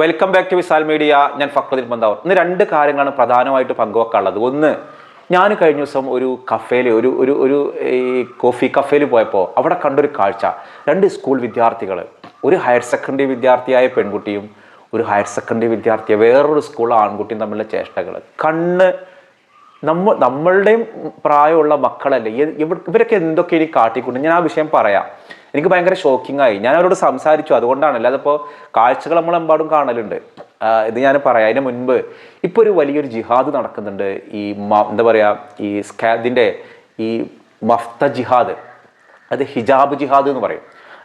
Welcome back to Visal media ഞാൻ ഫക്രുദ്ദീൻ പന്താവർ ഇന്ന് രണ്ട് കാര്യങ്ങളാണ് പ്രധാനമായിട്ട് പങ്കുവെക്കാനുള്ളത്. ഒന്ന് ഞാൻ കഴിഞ്ഞ ദിവസം ഒരു കഫേയിൽ ഒരു ഒരു ഒരു ഈ കോഫി കഫേയിൽ പോയപ്പോൾ അവിടെ കണ്ടൊരു കാഴ്ച. രണ്ട് സ്കൂൾ വിദ്യാർത്ഥികൾ ഒരു ഹയർ സെക്കൻഡറി വിദ്യാർത്ഥിയായ പെൺകുട്ടിയും ഒരു ഹയർ സെക്കൻഡറി വിദ്യാർത്ഥിയെ വേറൊരു സ്കൂൾ ആൺകുട്ടിയും തമ്മിലുള്ള ചേഷ്ടകൾ കണ്ണ് നമ്മ നമ്മളുടെയും പ്രായമുള്ള മക്കളല്ലേ? ഇവരൊക്കെ എന്തൊക്കെ ഇനി കാട്ടിക്കൊണ്ട്? ഞാൻ ആ വിഷയം പറയാം. എനിക്ക് ഭയങ്കര ഷോക്കിംഗ് ആയി. ഞാൻ അവരോട് സംസാരിച്ചു. അതുകൊണ്ടാണ്. അല്ലാതിപ്പോൾ കാഴ്ചകൾ നമ്മളെമ്പാടും കാണലുണ്ട്. ഇത് ഞാൻ പറയാം. അതിന് മുൻപ് ഇപ്പോൾ ഒരു വലിയൊരു ജിഹാദ് നടക്കുന്നുണ്ട്. ഈ എന്താ പറയുക ഈ സ്കാദിന്റെ ഈ മഫ്ത ജിഹാദ്. അത് ഹിജാബ് ജിഹാദ് എന്ന് പറയും.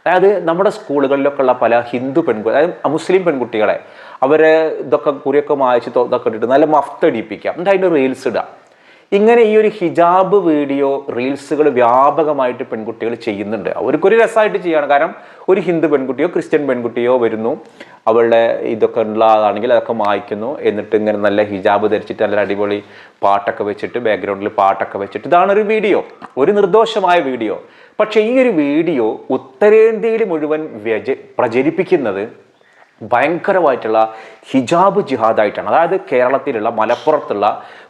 അതായത് നമ്മുടെ സ്കൂളുകളിലൊക്കെ ഉള്ള പല ഹിന്ദു പെൺകുട്ടി അതായത് മുസ്ലിം പെൺകുട്ടികളെ അവരെ ഇതൊക്കെ കുറിയൊക്കെ മായച്ച് ഇതൊക്കെ ഇട്ടിട്ട് നല്ല മഫ്ത അടിപ്പിക്കുക എന്നിട്ട് അതിന്റെ റീൽസ് ഇടാം ഇങ്ങനെ ഈ ഒരു ഹിജാബ് വീഡിയോ റീൽസുകൾ വ്യാപകമായിട്ട് പെൺകുട്ടികൾ ചെയ്യുന്നുണ്ട്. അവർക്കൊരു രസമായിട്ട് ചെയ്യാണ്. കാരണം ഒരു ഹിന്ദു പെൺകുട്ടിയോ ക്രിസ്ത്യൻ പെൺകുട്ടിയോ വരുന്നു. അവളുടെ ഇതൊക്കെ ഉള്ളതാണെങ്കിൽ അതൊക്കെ മായ്ക്കുന്നു. എന്നിട്ട് ഇങ്ങനെ നല്ല ഹിജാബ് ധരിച്ചിട്ട് നല്ല അടിപൊളി പാട്ടൊക്കെ വെച്ചിട്ട് ബാക്ക്ഗ്രൗണ്ടിൽ പാട്ടൊക്കെ വെച്ചിട്ട് ഇതാണ് ഒരു വീഡിയോ. ഒരു നിർദോഷമായ വീഡിയോ. പക്ഷേ ഈ ഒരു വീഡിയോ ഉത്തരേന്ത്യയിൽ മുഴുവൻ വ്യജ പ്രചരിപ്പിക്കുന്നത് ഭയങ്കരമായിട്ടുള്ള ഹിജാബ് ജിഹാദായിട്ടാണ്. അതായത് കേരളത്തിലുള്ള മലപ്പുറത്തുള്ള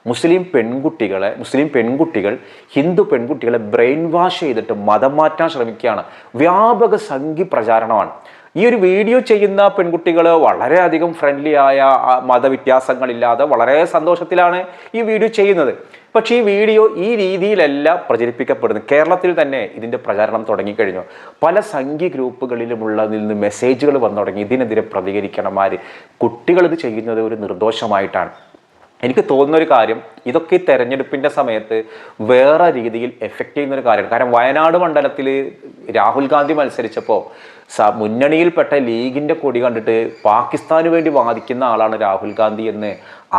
മുസ്ലിം പെൺകുട്ടികളെ മുസ്ലിം പെൺകുട്ടികൾ ഹിന്ദു പെൺകുട്ടികളെ ബ്രെയിൻ വാഷ് ചെയ്തിട്ട് മതം മാറ്റാൻ ശ്രമിക്കുകയാണ്. വ്യാപക സംഘി പ്രചാരണമാണ്. ഈ ഒരു വീഡിയോ ചെയ്യുന്ന പെൺകുട്ടികൾ വളരെയധികം ഫ്രണ്ട്ലി ആയ മതവ്യത്യാസങ്ങളില്ലാതെ വളരെ സന്തോഷത്തിലാണ് ഈ വീഡിയോ ചെയ്യുന്നത്. പക്ഷേ ഈ വീഡിയോ ഈ രീതിയിലല്ല പ്രചരിപ്പിക്കപ്പെടുന്നത്. കേരളത്തിൽ തന്നെ ഇതിന്റെ പ്രചാരണം തുടങ്ങിക്കഴിഞ്ഞു. പല സംഘി ഗ്രൂപ്പുകളിലുമുള്ളതിൽ നിന്ന് മെസ്സേജുകൾ വന്നു തുടങ്ങി ഇതിനെതിരെ പ്രതികരിക്കണം ആര്? കുട്ടികൾ ഇത് ചെയ്യുന്നത് ഒരു നിർദോഷമായിട്ടാണ്. എനിക്ക് തോന്നുന്ന ഒരു കാര്യം ഇതൊക്കെ ഈ തെരഞ്ഞെടുപ്പിന്റെ സമയത്ത് വേറെ രീതിയിൽ എഫക്റ്റ് ചെയ്യുന്ന ഒരു കാര്യമാണ്. കാരണം വയനാട് മണ്ഡലത്തിൽ രാഹുൽ ഗാന്ധി മത്സരിച്ചപ്പോൾ സ മുന്നണിയിൽപ്പെട്ട ലീഗിന്റെ കൊടി കണ്ടിട്ട് പാകിസ്ഥാന് വേണ്ടി വാദിക്കുന്ന ആളാണ് രാഹുൽ ഗാന്ധി എന്ന്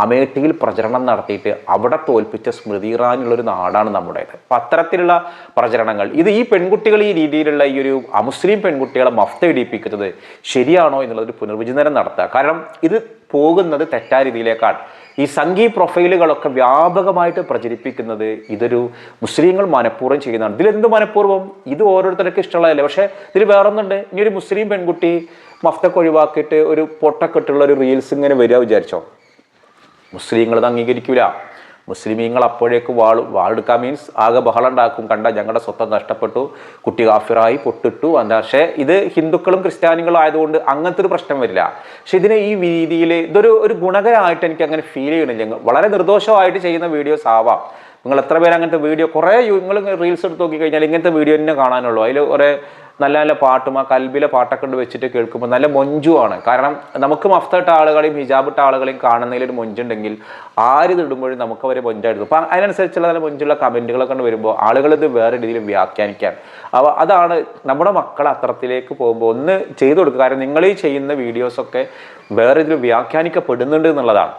അമേഠിയിൽ പ്രചരണം നടത്തിയിട്ട് അവിടെ തോൽപ്പിച്ച സ്മൃതി ഇറാനുള്ളൊരു നാടാണ് നമ്മുടേത്. അപ്പം അത്തരത്തിലുള്ള പ്രചരണങ്ങൾ ഇത് ഈ പെൺകുട്ടികൾ ഈ രീതിയിലുള്ള ഈ ഒരു അമുസ്ലിം പെൺകുട്ടികളെ മഫ്ത ഇടിപ്പിക്കുന്നത് ശരിയാണോ എന്നുള്ളൊരു പുനർവിചിന്തനം നടത്തുക. കാരണം ഇത് പോകുന്നത് തെറ്റായ രീതിയിലേക്കാണ്. ഈ സംഘീ പ്രൊഫൈലുകളൊക്കെ വ്യാപകമായിട്ട് പ്രചരിപ്പിക്കുന്നത് ഇതൊരു മുസ്ലിങ്ങൾ മനഃപൂർവം ചെയ്യുന്നതാണ്. ഇതിലെന്ത് മനഃപൂർവം? ഇത് ഓരോരുത്തർക്ക് ഇഷ്ടമുള്ളതല്ലേ? പക്ഷേ ഇതിൽ വേറൊന്നുണ്ട്. ഇനി ഒരു മുസ്ലിം പെൺകുട്ടി മഫ്തൊക്കെ ഒഴിവാക്കിയിട്ട് ഒരു പൊട്ടക്കെട്ടുള്ള ഒരു റീൽസ് ഇങ്ങനെ വരിക വിചാരിച്ചോ? മുസ്ലിങ്ങൾ അത് അംഗീകരിക്കൂല. മുസ്ലിമീങ്ങൾ അപ്പോഴേക്ക് വാൾ വാളെടുക്കാൻ മീൻസ് ആകെ ബഹളം ഉണ്ടാക്കും. കണ്ട ഞങ്ങളുടെ സ്വത്തം നഷ്ടപ്പെട്ടു. കുട്ടി കാഫിറായി പൊട്ടിട്ടു. എന്താ? പക്ഷേ ഇത് ഹിന്ദുക്കളും ക്രിസ്ത്യാനികളും ആയതുകൊണ്ട് അങ്ങനത്തെ ഒരു പ്രശ്നം വരില്ല. പക്ഷെ ഇതിനെ ഈ രീതിയിൽ ഇതൊരു ഒരു ഗുണകരമായിട്ട് എനിക്ക് അങ്ങനെ ഫീൽ ചെയ്യണില്ല വളരെ നിർദോഷമായിട്ട് ചെയ്യുന്ന വീഡിയോസ് ആവാം. നിങ്ങൾ എത്ര പേര് അങ്ങനത്തെ വീഡിയോ കുറേ നിങ്ങൾ റീൽസ് എടുത്ത് നോക്കി കഴിഞ്ഞാൽ ഇങ്ങനത്തെ വീഡിയോ തന്നെ കാണാനുള്ളൂ. അതിൽ കുറേ നല്ല നല്ല പാട്ടും ആ കൽബിലെ പാട്ടൊക്കെ കൊണ്ട് വെച്ചിട്ട് കേൾക്കുമ്പോൾ നല്ല മൊഞ്ചുമാണ് കാരണം നമുക്ക് മഫ്തട്ട ആളുകളെയും ഹിജാബിട്ട ആളുകളെയും കാണുന്നതിലൊരു മൊഞ്ചുണ്ടെങ്കിൽ ആരിത് ഇടുമ്പോഴും നമുക്ക് അവരെ മൊഞ്ചായിരുന്നു അപ്പം അതിനനുസരിച്ചുള്ള നല്ല മൊഞ്ചുള്ള കമന്റുകളൊക്കെ കൊണ്ട് വരുമ്പോൾ ആളുകൾ ഇത് വേറെ രീതിയിൽ വ്യാഖ്യാനിക്കാൻ. അവ അതാണ് നമ്മുടെ മക്കൾ അത്തരത്തിലേക്ക് പോകുമ്പോൾ ഒന്ന് ചെയ്തു കൊടുക്കുക. കാരണം നിങ്ങൾ ഈ ചെയ്യുന്ന വീഡിയോസൊക്കെ വേറെ ഇതിൽ വ്യാഖ്യാനിക്കപ്പെടുന്നുണ്ട് എന്നുള്ളതാണ്.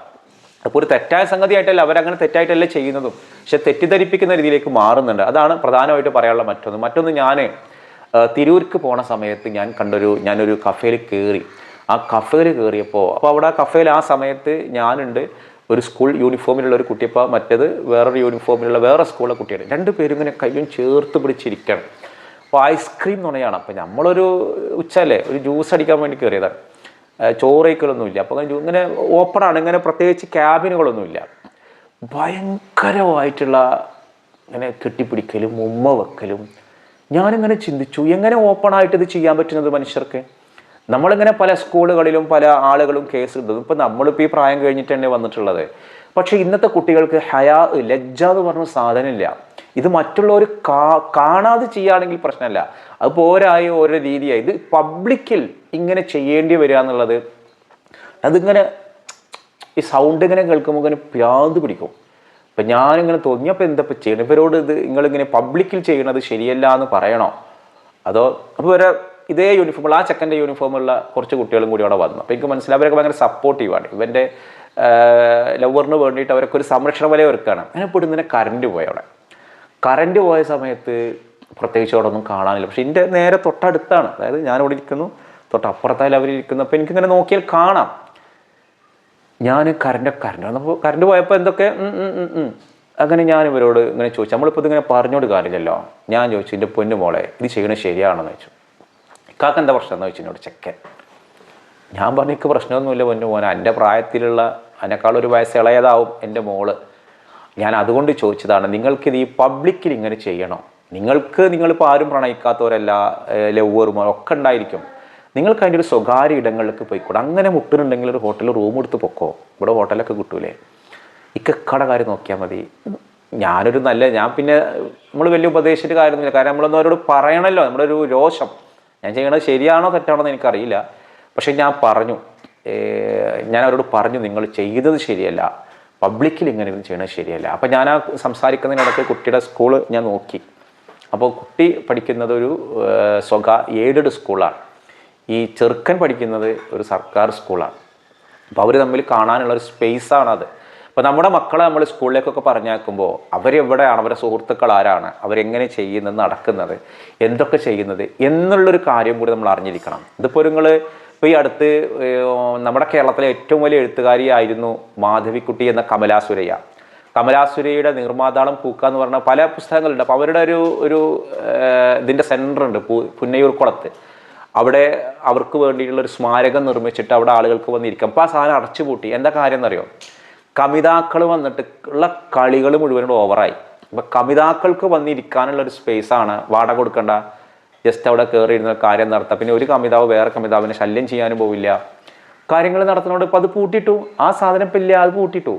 അപ്പോൾ ഒരു തെറ്റായ സംഗതിയായിട്ടല്ല അവരങ്ങനെ തെറ്റായിട്ടല്ല ചെയ്യുന്നതും. പക്ഷെ തെറ്റിദ്ധരിപ്പിക്കുന്ന രീതിയിലേക്ക് മാറുന്നുണ്ട്. അതാണ് പ്രധാനമായിട്ട് പറയാനുള്ള മറ്റൊന്ന്. മറ്റൊന്ന് ഞാൻ തിരൂർക്ക് പോണ സമയത്ത് ഞാൻ കണ്ടൊരു ഞാനൊരു കഫേയിൽ കയറി ആ കഫേയിൽ കയറിയപ്പോൾ അപ്പോൾ അവിടെ ആ കഫേയിൽ ആ സമയത്ത് ഞാനുണ്ട്. ഒരു സ്കൂൾ യൂണിഫോമിലുള്ള ഒരു കുട്ടിയപ്പോൾ മറ്റേത് വേറൊരു യൂണിഫോമിലുള്ള വേറെ സ്കൂളിലെ കുട്ടിയാണ്. രണ്ട് പേരും ഇങ്ങനെ കയ്യും ചേർത്ത് പിടിച്ചിരിക്കണം. അപ്പോൾ ഐസ്ക്രീം നുണയാണ് അപ്പോൾ നമ്മളൊരു ഉച്ചല്ലേ ഒരു ജ്യൂസ് അടിക്കാൻ വേണ്ടി കയറിയതാണ് ചോറയ്ക്കലൊന്നുമില്ല അപ്പോൾ ഇങ്ങനെ ഓപ്പണാണ് ഇങ്ങനെ പ്രത്യേകിച്ച് ക്യാബിനുകളൊന്നുമില്ല ഭയങ്കരമായിട്ടുള്ള ഇങ്ങനെ കെട്ടിപ്പിടിക്കലും ഉമ്മ വെക്കലും ഞാനിങ്ങനെ ചിന്തിച്ചു എങ്ങനെ ഓപ്പൺ ആയിട്ട് ഇത് ചെയ്യാൻ പറ്റുന്നത് മനുഷ്യർക്ക്? നമ്മളിങ്ങനെ പല സ്കൂളുകളിലും പല ആളുകളും കേസ് ഇടുന്നതും. ഇപ്പം നമ്മളിപ്പോൾ ഈ പ്രായം കഴിഞ്ഞിട്ട് തന്നെ വന്നിട്ടുള്ളത്. പക്ഷേ ഇന്നത്തെ കുട്ടികൾക്ക് ഹയാ ലജ്ജ എന്ന് പറഞ്ഞ സാധനമില്ല. ഇത് മറ്റുള്ളവർ കാ കാണാതെ ചെയ്യുകയാണെങ്കിൽ പ്രശ്നമല്ല. അത് ഓരായി ഓരോ രീതിയായി. ഇത് പബ്ലിക്കിൽ ഇങ്ങനെ ചെയ്യേണ്ടി വരിക എന്നുള്ളത് അതിങ്ങനെ ഈ സൗണ്ട് ഇങ്ങനെ കേൾക്കുമ്പോൾ ഇങ്ങനെ പ്യാന്ത് പിടിക്കും. അപ്പം ഞാനിങ്ങനെ തോന്നി അപ്പം എന്താ ഇപ്പം ചെയ്യണം? ഇവരോട് ഇത് നിങ്ങളിങ്ങനെ പബ്ലിക്കിൽ ചെയ്യണത് ശരിയല്ല എന്ന് പറയണോ? അതോ അപ്പോൾ ഇവരെ ഇതേ യൂണിഫോമുള്ള ആ ചെക്കന്റെ യൂണിഫോമുള്ള കുറച്ച് കുട്ടികളും കൂടി അവിടെ വന്നു. അപ്പോൾ എനിക്ക് മനസ്സിലായി അവരൊക്കെ ഭയങ്കര സപ്പോർട്ടീവാണ് ഇവന്റെ ലവറിന് വേണ്ടിയിട്ട് അവരൊക്കെ ഒരു സംരക്ഷണ വലയം ഒരുക്കുകയാണ് അങ്ങനെ പെടുന്നതിനെ കറണ്ട് പോയി അവിടെ. കറണ്ട് പോയ സമയത്ത് പ്രത്യേകിച്ച് അവിടെ ഒന്നും കാണാനില്ല. പക്ഷെ എന്റെ നേരെ തൊട്ടടുത്താണ്. അതായത് ഞാനിവിടെ ഇരിക്കുന്നു തൊട്ടപ്പുറത്തായാലും അവരിരിക്കുന്നു. അപ്പോൾ എനിക്കിങ്ങനെ നോക്കിയാൽ കാണാം. ഞാൻ കറണ്ട് കറണ്ട് വന്നപ്പോൾ കറണ്ട് പോയപ്പോൾ എന്തൊക്കെ. അങ്ങനെ ഞാൻ ഇവരോട് ഇങ്ങനെ ചോദിച്ചു. നമ്മളിപ്പോൾ ഇതിങ്ങനെ പറഞ്ഞോട് കാര്യമില്ലല്ലോ. ഞാൻ ചോദിച്ചു എന്റെ പൊന്നു മോളെ ഇത് ചെയ്യണത് ശരിയാണെന്ന് ചോദിച്ചു. കാക്ക എന്താ പ്രശ്നം? എന്ന് ചോദിച്ചു എന്നോട് ചെക്കൻ. ഞാൻ പറഞ്ഞിക്ക് പ്രശ്നമൊന്നുമില്ല പൊന്നു മോനെ. എന്റെ പ്രായത്തിലുള്ള അതിനേക്കാളൊരു വയസ്സ് ഇളയതാവും എന്റെ മോൾ. ഞാൻ അതുകൊണ്ട് ചോദിച്ചതാണ് നിങ്ങൾക്കിത് ഈ പബ്ലിക്കിൽ ഇങ്ങനെ ചെയ്യണോ? നിങ്ങൾക്ക് നിങ്ങളിപ്പോൾ ആരും പ്രണയിക്കാത്തവരല്ല ലവ്വറുമാർ ഒക്കെ ഉണ്ടായിരിക്കും. നിങ്ങൾക്ക് അതിന്റെ ഒരു സ്വകാര്യ ഇടങ്ങളിലേക്ക് പോയിക്കൂടെ? അങ്ങനെ മുട്ടുന്നുണ്ടെങ്കിൽ ഒരു ഹോട്ടലിൽ റൂം എടുത്ത് പൊക്കോ? ഇവിടെ ഹോട്ടലൊക്കെ കിട്ടൂലേ? ഇക്കക്കട കാര്യം നോക്കിയാൽ മതി. ഞാനൊരു നല്ല ഞാൻ പിന്നെ നമ്മൾ വലിയ ഉപദേശിച്ചിട്ട് കാര്യമൊന്നുമില്ല. കാരണം നമ്മളൊന്നും അവരോട് പറയണമല്ലോ നമ്മുടെ ഒരു രോഷം. ഞാൻ ചെയ്യണത് ശരിയാണോ തെറ്റാണോ എന്ന് എനിക്കറിയില്ല. പക്ഷേ ഞാൻ പറഞ്ഞു. ഞാൻ അവരോട് പറഞ്ഞു നിങ്ങൾ ചെയ്തത് ശരിയല്ല. പബ്ലിക്കിൽ ഇങ്ങനെ ഇരുന്ന് ചെയ്യണത് ശരിയല്ല. അപ്പോൾ ഞാൻ ആ സംസാരിക്കുന്നതിനിടയ്ക്ക് കുട്ടിയുടെ സ്കൂൾ ഞാൻ നോക്കി. അപ്പോൾ കുട്ടി പഠിക്കുന്നത് ഒരു സ്വകാ എയ്ഡഡ് സ്കൂളാണ്. ഈ ചെറുക്കൻ പഠിക്കുന്നത് ഒരു സർക്കാർ സ്കൂളാണ്. അപ്പോൾ അവർ തമ്മിൽ കാണാനുള്ള ഒരു സ്പേസാണ് അത്. അപ്പോൾ നമ്മുടെ മക്കളെ നമ്മൾ സ്കൂളിലേക്കൊക്കെ പറഞ്ഞേക്കുമ്പോൾ അവരെവിടെയാണ് അവരുടെ സുഹൃത്തുക്കൾ ആരാണ് അവരെങ്ങനെ ചെയ്യുന്നത് നടക്കുന്നത് എന്തൊക്കെ ചെയ്യുന്നത് എന്നുള്ളൊരു കാര്യം കൂടി നമ്മൾ അറിഞ്ഞിരിക്കണം. ഇതിപ്പോൾ നിങ്ങൾ ഇപ്പോൾ ഈ അടുത്ത് നമ്മുടെ കേരളത്തിലെ ഏറ്റവും വലിയ എഴുത്തുകാരിയായിരുന്നു മാധവിക്കുട്ടി എന്ന കമലാസുരയ്യ. കമലാസുരയുടെ നിർമ്മാതാളം പൂക്ക എന്ന് പറഞ്ഞ പല പുസ്തകങ്ങളുണ്ട്. അപ്പോൾ അവരുടെ ഒരു ഒരു ഇതിന്റെ സെന്ററുണ്ട് പു പുന്നയൂർ കുളത്ത് അവിടെ അവർക്ക് വേണ്ടിയിട്ടുള്ള ഒരു സ്മാരകം നിർമ്മിച്ചിട്ട് അവിടെ ആളുകൾക്ക് വന്നിരിക്കാം. അപ്പോൾ ആ സാധനം അടച്ചുപൂട്ടി. എന്താ കാര്യം എന്നറിയോ കമിതാക്കൾ വന്നിട്ട് ഉള്ള കളികൾ മുഴുവനും ഓവറായി അപ്പം കമിതാക്കൾക്ക് വന്നിരിക്കാനുള്ള ഒരു സ്പേസാണ് വാടക കൊടുക്കേണ്ട. ജസ്റ്റ് അവിടെ കയറി ഇരുന്ന കാര്യം നടത്താം. പിന്നെ ഒരു കമിതാവ് വേറെ കമിതാവിനെ ശല്യം ചെയ്യാനും പോവില്ല. കാര്യങ്ങൾ നടത്തുന്നതുകൊണ്ട് ഇപ്പോൾ അത് പൂട്ടിട്ടു. ആ സാധനം ഇപ്പം ഇല്ല അത് പൂട്ടിട്ടു.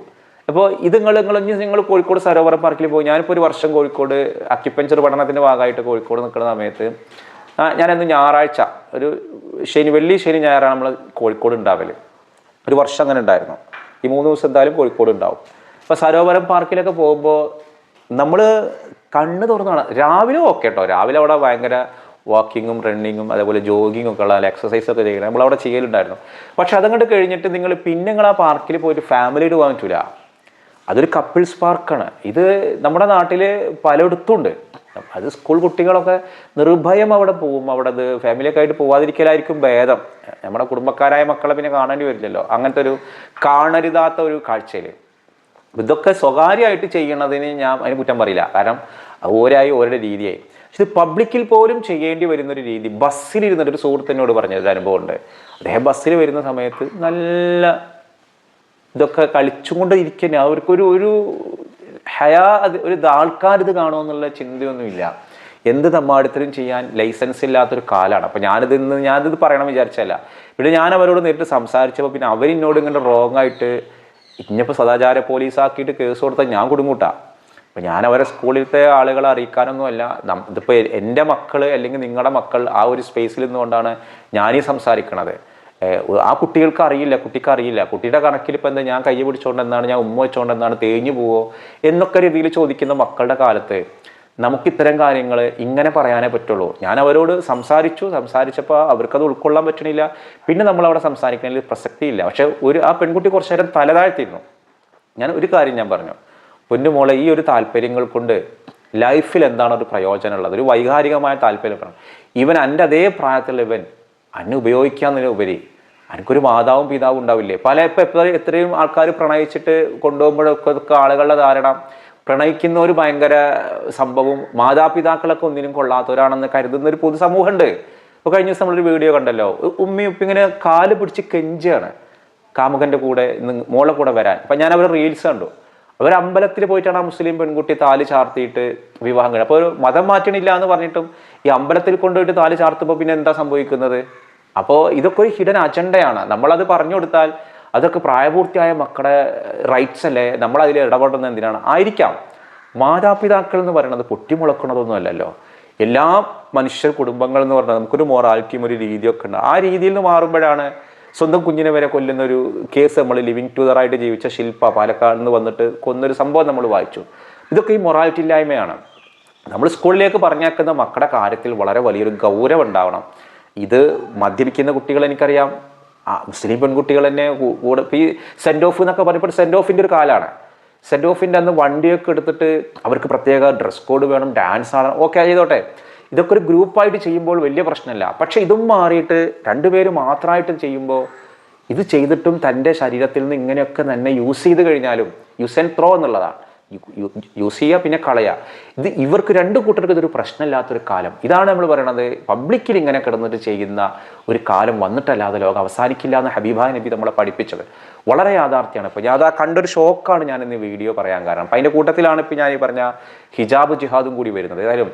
അപ്പോൾ ഇത് നിങ്ങൾ നിങ്ങൾ നിങ്ങൾ കോഴിക്കോട് സരോവർ പാർക്കിൽ പോയി. ഞാനിപ്പോൾ ഒരു വർഷം കോഴിക്കോട് അക്യുപഞ്ചർ പഠനത്തിന്റെ ഭാഗമായിട്ട് കോഴിക്കോട് നിൽക്കുന്ന സമയത്ത് ഞാനന്ന് ഞായറാഴ്ച ഒരു ശനി വെള്ളി ശനി ഞായറാണ് നമ്മൾ കോഴിക്കോട് ഉണ്ടാവൽ. ഒരു വർഷം അങ്ങനെ ഉണ്ടായിരുന്നു. ഈ മൂന്ന് ദിവസം എന്തായാലും കോഴിക്കോട് ഉണ്ടാവും. അപ്പോൾ സരോവരം പാർക്കിലൊക്കെ പോകുമ്പോൾ നമ്മൾ കണ്ണ് തുറന്നാണ്. രാവിലെ ഓക്കെ കേട്ടോ രാവിലെ അവിടെ ഭയങ്കര വാക്കിങ്ങും റണ്ണിങ്ങും അതേപോലെ ജോഗിങ്ങും ഒക്കെ ഉള്ള എക്സസൈസ് ഒക്കെ ചെയ്യണം നമ്മളവിടെ ചെയ്യലുണ്ടായിരുന്നു. പക്ഷെ അതങ്ങോട്ട് കഴിഞ്ഞിട്ട് നിങ്ങൾ പിന്നെ നിങ്ങൾ ആ പാർക്കിൽ പോയിട്ട് ഫാമിലിയോട് പോകാൻ പറ്റൂല. അതൊരു കപ്പിൾസ് പാർക്കാണ് ഇത് നമ്മുടെ നാട്ടിൽ പലയിടത്തും ഉണ്ട് അത് സ്കൂൾ കുട്ടികളൊക്കെ നിർഭയം അവിടെ പോകും അവിടെ അത് ഫാമിലിയൊക്കെ ആയിട്ട് പോവാതിരിക്കലായിരിക്കും ഭേദം. നമ്മുടെ കുടുംബക്കാരായ മക്കളെ പിന്നെ കാണേണ്ടി വരില്ലല്ലോ. അങ്ങനത്തെ ഒരു കാണരുതാത്ത ഒരു കാഴ്ചയിൽ ഇതൊക്കെ സ്വകാര്യമായിട്ട് ചെയ്യണതിന് ഞാൻ അതിന് കുറ്റം പറയില്ല. കാരണം ഓരായി ഓരുടെ രീതിയായി. പക്ഷെ ഇത് പബ്ലിക്കിൽ പോലും ചെയ്യേണ്ടി വരുന്നൊരു രീതി ബസ്സിലിരുന്നിട്ട് ഒരു സുഹൃത്തിനോട് ഒരു അനുഭവമുണ്ട്. അദ്ദേഹം ബസ്സിൽ വരുന്ന സമയത്ത് നല്ല ഇതൊക്കെ കളിച്ചുകൊണ്ട് ഇരിക്കുന്ന. അവർക്കൊരു ഒരു ഹയാ അത് ഒരു ആൾക്കാരിത് കാണുമെന്നുള്ള ചിന്തയൊന്നുമില്ല. എന്ത് തമ്മാടിത്തരം ചെയ്യാൻ ലൈസൻസ് ഇല്ലാത്തൊരു കാലമാണ് അപ്പം ഞാനിത് ഇന്ന് ഞാനിത് പറയണം വിചാരിച്ചല്ല പിന്നെ ഞാൻ അവരോട് നേരിട്ട് സംസാരിച്ചപ്പോൾ പിന്നെ അവരിന്നോട് ഇങ്ങനെ റോങ് ആയിട്ട് ഇനിയിപ്പോൾ സദാചാര പോലീസാക്കിയിട്ട് കേസ് കൊടുത്താൽ ഞാൻ കുടുങ്ങൂട്ടാ. അപ്പം ഞാൻ അവരെ സ്കൂളിലത്തെ ആളുകളെ അറിയിക്കാനൊന്നുമല്ല. ഇതിപ്പോൾ എന്റെ മക്കൾ അല്ലെങ്കിൽ നിങ്ങളുടെ മക്കൾ ആ ഒരു സ്പേസിൽ നിന്നുകൊണ്ടാണ് ഞാനീ സംസാരിക്കണത്. ആ കുട്ടികൾക്ക് അറിയില്ല കുട്ടിക്ക് അറിയില്ല. കുട്ടിയുടെ കണക്കിൽ ഇപ്പം എന്താ ഞാൻ കൈ പിടിച്ചോണ്ട് എന്നാണ് ഞാൻ ഉമ്മ വെച്ചോണ്ട് എന്നാണ് തേഞ്ഞു പോവോ എന്നൊക്കെ രീതിയിൽ ചോദിക്കുന്ന മക്കളുടെ കാലത്ത് നമുക്ക് ഇത്തരം കാര്യങ്ങൾ ഇങ്ങനെ പറയാനേ പറ്റുള്ളൂ. ഞാൻ അവരോട് സംസാരിച്ചു സംസാരിച്ചപ്പോൾ അവർക്കത് ഉൾക്കൊള്ളാൻ പറ്റണില്ല. പിന്നെ നമ്മൾ അവിടെ സംസാരിക്കുന്നതിൽ പ്രസക്തിയില്ല പക്ഷെ ഒരു ആ പെൺകുട്ടി കുറച്ചു നേരം തലതാഴ്ത്തിയിരുന്നു. ഞാൻ ഒരു കാര്യം ഞാൻ പറഞ്ഞു. പൊന്നുമോളെ ഈ ഒരു താല്പര്യങ്ങൾ കൊണ്ട് ലൈഫിൽ എന്താണ് ഒരു പ്രയോജനമുള്ളത് ഒരു വൈകാരികമായ താല്പര്യം ഇവൻ എന്റെ അതേ പ്രായത്തിലുള്ള ഇവൻ അന്നെ ഉപയോഗിക്കാന്നതിനുപരി എനിക്കൊരു മാതാവും പിതാവും ഉണ്ടാവില്ലേ? പല ഇപ്പം എത്ര എത്രയും ആൾക്കാർ പ്രണയിച്ചിട്ട് കൊണ്ടുപോകുമ്പോഴൊക്കെ ആളുകളുടെ ധാരണ പ്രണയിക്കുന്ന ഒരു ഭയങ്കര സംഭവം മാതാപിതാക്കളൊക്കെ ഒന്നിനും കൊള്ളാത്തവരാണെന്ന് കരുതുന്ന ഒരു പൊതുസമൂഹമുണ്ട്. ഇപ്പോൾ കഴിഞ്ഞ ദിവസം നമ്മളൊരു വീഡിയോ കണ്ടല്ലോ. ഉമ്മി ഉപ്പി ഇങ്ങനെ കാൽ പിടിച്ച് കെഞ്ചാണ്. കാമുകന്റെ കൂടെ മോളെ കൂടെ വരാൻ. അപ്പം ഞാൻ അവരുടെ റീൽസ് കണ്ടു. അവർ അമ്പലത്തിൽ പോയിട്ടാണ് ആ മുസ്ലിം പെൺകുട്ടി താലി ചാർത്തിയിട്ട് വിവാഹം കഴിഞ്ഞത് അപ്പോൾ മതം മാറ്റണില്ല എന്ന് പറഞ്ഞിട്ടും ഈ അമ്പലത്തിൽ കൊണ്ടുപോയിട്ട് താലി ചാർത്തുമ്പോൾ പിന്നെ എന്താ സംഭവിക്കുന്നത്? അപ്പോൾ ഇതൊക്കെ ഒരു ഹിഡൻ അജണ്ടയാണ് നമ്മളത് പറഞ്ഞു കൊടുത്താൽ അതൊക്കെ പ്രായപൂർത്തിയായ മക്കളുടെ റൈറ്റ്സ് അല്ലേ? നമ്മൾ അതിൽ ഇടപെടുന്നത് എന്തിനാണ്? ആയിരിക്കാം. മാതാപിതാക്കൾ എന്ന് പറയുന്നത് പൊട്ടിമുളക്കുന്നതൊന്നുമല്ലല്ലോ എല്ലാ മനുഷ്യ കുടുംബങ്ങൾ എന്ന് പറഞ്ഞാൽ നമുക്കൊരു മൊറാലിറ്റിയും ഒരു രീതിയൊക്കെ ഉണ്ട്. ആ രീതിയിൽ നിന്ന് മാറുമ്പോഴാണ് സ്വന്തം കുഞ്ഞിനെ വരെ കൊല്ലുന്ന ഒരു കേസ് നമ്മൾ ലിവിങ് ടുദറായിട്ട് ജീവിച്ച ശില്പ പാലക്കാട് നിന്ന് വന്നിട്ട് കൊന്നൊരു സംഭവം നമ്മൾ വായിച്ചു. ഇതൊക്കെ ഈ മൊറാലിറ്റി ഇല്ലായ്മയാണ്. നമ്മൾ സ്കൂളിലേക്ക് പറഞ്ഞേക്കുന്ന മക്കളുടെ കാര്യത്തിൽ വളരെ വലിയൊരു ഗൗരവം ഉണ്ടാവണം. ഇത് മദ്യപിക്കുന്ന കുട്ടികൾ എനിക്കറിയാം. മുസ്ലിം പെൺകുട്ടികൾ തന്നെ കൂടെ. ഈ സെൻഡ് ഓഫ് എന്നൊക്കെ പറഞ്ഞപ്പോൾ സെൻഡ് ഓഫിന്റെ ഒരു കാലമാണ് സെൻഡ് ഓഫിന്റെ അന്ന് വണ്ടിയൊക്കെ എടുത്തിട്ട് അവർക്ക് പ്രത്യേക ഡ്രസ് കോഡ് വേണം ഡാൻസ് ആണ് ഓക്കെ ചെയ്തോട്ടെ. ഇതൊക്കെ ഒരു ഗ്രൂപ്പായിട്ട് ചെയ്യുമ്പോൾ വലിയ പ്രശ്നമില്ല. പക്ഷേ ഇതും മാറിയിട്ട് രണ്ടുപേര് മാത്രമായിട്ട് ചെയ്യുമ്പോൾ ഇത് ചെയ്തിട്ടും തന്റെ ശരീരത്തിൽ നിന്ന് ഇങ്ങനെയൊക്കെ തന്നെ യൂസ് ചെയ്ത് കഴിഞ്ഞാലും യൂസ് ആൻഡ് ത്രോ എന്നുള്ളതാണ്. യൂസ് ചെയ്യുക പിന്നെ കളയുക ഇത് ഇവർക്ക് രണ്ട് കൂട്ടർക്ക് ഇതൊരു പ്രശ്നമില്ലാത്തൊരു കാലം. ഇതാണ് നമ്മൾ പറയണത്. പബ്ലിക്കിൽ ഇങ്ങനെ കിടന്നിട്ട് ചെയ്യുന്ന ഒരു കാലം വന്നിട്ടല്ലാതെ ലോകം അവസാനിക്കില്ല എന്ന് ഹബീബ നബി നമ്മളെ പഠിപ്പിച്ചത്. വളരെ യാഥാർത്ഥ്യമാണ് ഇപ്പോൾ ഞാൻ അതാ കണ്ടൊരു ഷോക്കാണ് ഞാൻ ഇന്ന് വീഡിയോ പറയാൻ കാരണം. അപ്പം അതിന്റെ കൂട്ടത്തിലാണ് ഇപ്പോൾ ഞാൻ ഈ പറഞ്ഞ ഹിജാബ് ജിഹാദും കൂടി വരുന്നത്. ഏതായാലും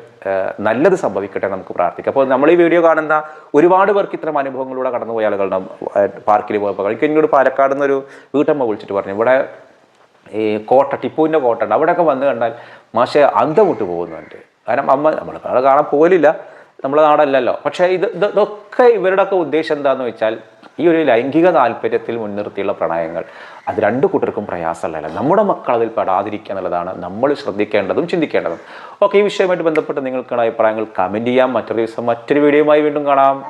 നല്ലത് സംഭവിക്കട്ടെ നമുക്ക് പ്രാർത്ഥിക്കാം. അപ്പോൾ നമ്മൾ ഈ വീഡിയോ കാണുന്ന ഒരുപാട് പേർക്ക് ഇത്തരം അനുഭവങ്ങളിലൂടെ കടന്നുപോയ ആളുകളുണ്ടാവും. പാർക്കിൽ പോയപ്പോൾ. എനിക്ക് എന്നോട് പാലക്കാട് നിന്നൊരു വീട്ടമ്മ വിളിച്ചിട്ട് പറഞ്ഞു. ഇവിടെ ഈ കോട്ട ടിപ്പുവിന്റെ കോട്ട ഉണ്ട് അവിടെയൊക്കെ വന്ന് കണ്ടാൽ മാഷെ അന്തം വിട്ട് പോകുന്നുണ്ട് കാരണം അമ്മ നമ്മൾ കാണാൻ പോലില്ല. നമ്മളെ നാടല്ലല്ലോ. പക്ഷേ ഇത് ഇത് ഇതൊക്കെ ഇവരുടെയൊക്കെ ഉദ്ദേശം എന്താണെന്ന് വെച്ചാൽ ഈ ഒരു ലൈംഗിക താല്പര്യത്തിൽ മുൻനിർത്തിയുള്ള പ്രണയങ്ങൾ. അത് രണ്ട് കൂട്ടർക്കും പ്രയാസമല്ലല്ലോ നമ്മുടെ മക്കൾ അതിൽ പെടാതിരിക്കുക എന്നുള്ളതാണ് നമ്മൾ ശ്രദ്ധിക്കേണ്ടതും ചിന്തിക്കേണ്ടതും. ഓക്കെ ഈ വിഷയവുമായിട്ട് ബന്ധപ്പെട്ട് നിങ്ങൾക്കുള്ള അഭിപ്രായങ്ങൾ കമന്റ് ചെയ്യാം. മറ്റൊരു ദിവസം മറ്റൊരു വീഡിയോയുമായി വീണ്ടും കാണാം.